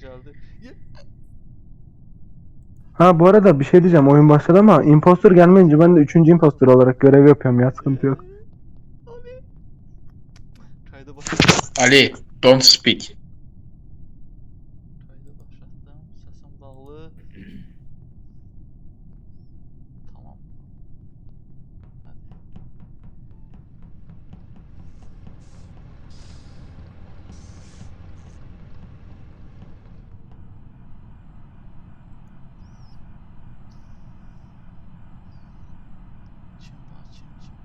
geldi. Ya, Ha bu arada bir şey diyeceğim. Oyun başladı ama impostor gelmeyince ben de 3. impostor olarak görev yapıyorum ya. Sıkıntı yok. Ali, don't speak. Choo-choo.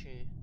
случае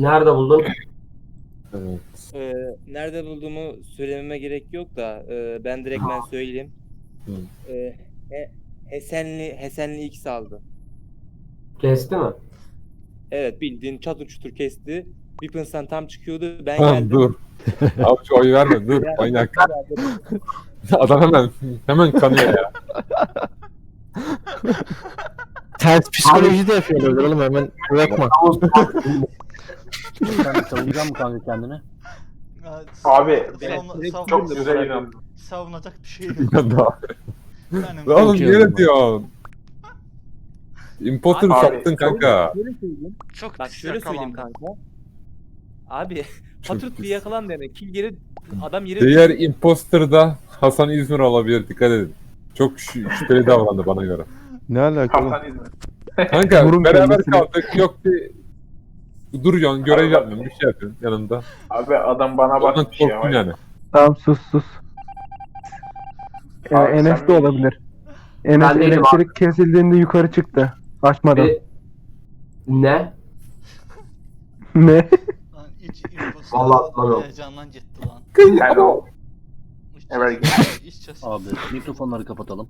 Nerede buldun? Ee, nerede bulduğumu söylememe gerek yok da e, ben direkt ben söyleyeyim. Hı. Ee, He- Hesenli Hesenli X aldı. Kesti mi? Evet bildiğin çatır çutur kesti. Weapons'tan tam çıkıyordu. Ben Tamam geldim. dur. Abi şu oyu verme dur manyak. beraber- Adam hemen hemen kanıyor ya. Ters psikoloji de yapıyor olabilir oğlum hemen bırakma. Sen savunacak mı kanka kendini? Ya, Abi, Çok güzel inandım. savunacak bir şey yok. Bir daha. Benim Oğlum öyle diyorsun? Imposter Abi, sattın kanka. Şöyle söyleyeyim. çok Bak pis şöyle söyleyeyim kanka. Abi pis. diye yakalan demek. Kill geri adam yere Diğer imposter'da Hasan İzmir olabilir dikkat edin. Çok şü- şüpheli davrandı bana göre. Ne alakalı? Hasan İzmir. Kanka Vurun beraber kendisini. kaldık yok bir duruyorsun görev Abi, yapmıyorsun bir şey yapıyorsun yanında. Abi adam bana Ondan bakmış ya. korktun yani. Tamam sus sus. Ya, Abi Enes sen de miydin? olabilir. Enes Ben değilim elektrik kesildiğinde yukarı çıktı. Açmadan. Ve- Ne? ne? Lan iç imposter Vallahi lan o. heyecandan gitti lan. İç Evet. iç Abi mikrofonları kapatalım.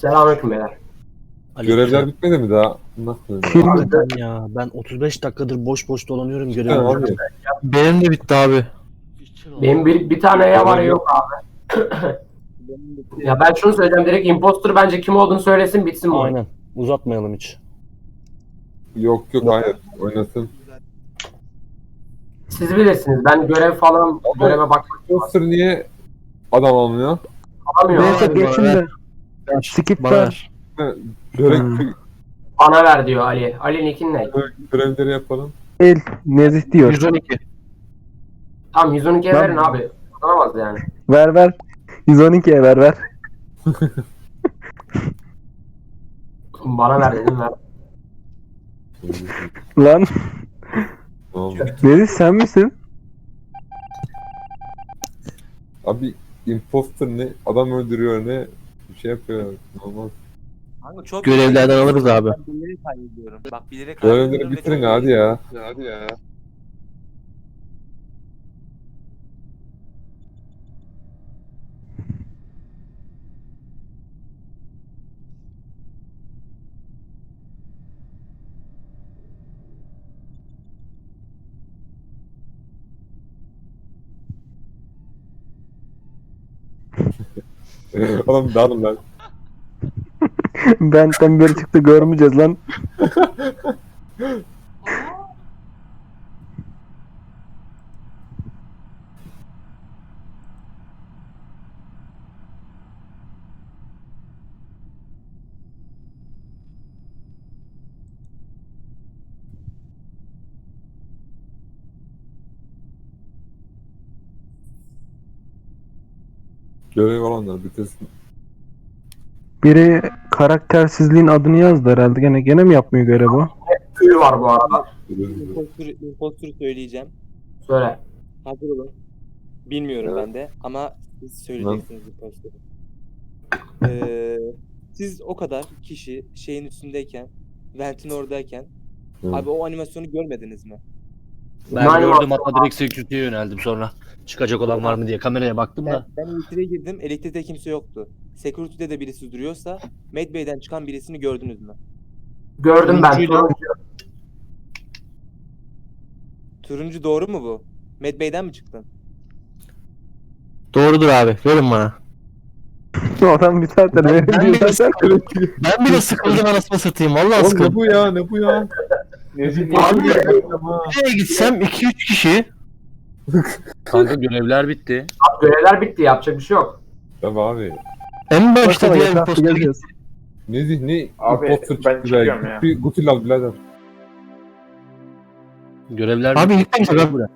Selamünaleyküm beyler. Görevler bitmedi mi daha? Nasıl? Abi ben ya ben 35 dakikadır boş boş dolanıyorum Cidden görevim. abi. Benim de bitti abi. Benim bir, bir tane ya var ya yok abi. ya ben şunu söyleyeceğim direkt imposter bence kim olduğunu söylesin bitsin bu oyun. Aynen. Uzatmayalım hiç. Yok yok hayır. Oynasın. Siz bilirsiniz ben görev falan göreve bakmak Imposter niye adam almıyor? alamıyorum. Neyse geçin de. Skip Bana ver. ver. Hmm. Bana ver diyor Ali. Ali Nick'in ne? görevleri yapalım. Değil. Nezih diyor. 112. Tamam 112'ye Ben- verin abi. Kazanamaz yani. Ver ver. 112'ye ver ver. Bana ver dedim ver. Lan Ne oldu? Nezih sen misin? Abi imposter ne? Adam öldürüyor ne? Şey yapıyor. Olmaz. Kanka çok Görevlerden alırız abi. Ben bilerek kaybediyorum. Bak bilerek kaybediyorum Görevleri ve bitirin çok- hadi ya. Hadi ya. Oğlum dağılın lan. Benden beri çıktı görmeyeceğiz lan. Görev olanlar bitirsin. Biri karaktersizliğin adını yazdı herhalde. Gene gene mi yapmıyor görev o? Tüy var bu arada. Impostor, impostor söyleyeceğim. Söyle. Hazır olun. Bilmiyorum Evet. ben de ama siz söyleyeceksiniz impostoru. Ee, siz o kadar kişi şeyin üstündeyken, Vent'in oradayken Hı. abi o animasyonu görmediniz mi? Ben Yani gördüm hatta direkt security'ye yöneldim sonra. Çıkacak olan var mı diye kameraya baktım Ben, da. ben elektriğe girdim, elektrikte kimse yoktu. Security'de de birisi duruyorsa, Medbay'den çıkan birisini gördünüz mü? Gördüm ben. Turuncu. Doğru mu bu? Medbay'den mi çıktın? Doğrudur abi. Verin bana. Adam bir saattir Ben- ben bile. Ben bile sıkıldım anasını satayım. Vallahi Oğlum ne sıkıldım. bu ya ne bu ya? Abi, Nereye gitsem 2-3 kişi. Kanka görevler bitti. abi görevler bitti yapacak bir şey yok. Tabii abi. En başta diğer imposter geziyoruz. Ne Abi, imposter ben çıktı çıkıyorum ya. Guti, lal birader. Görevler Abi bitti. ilk ben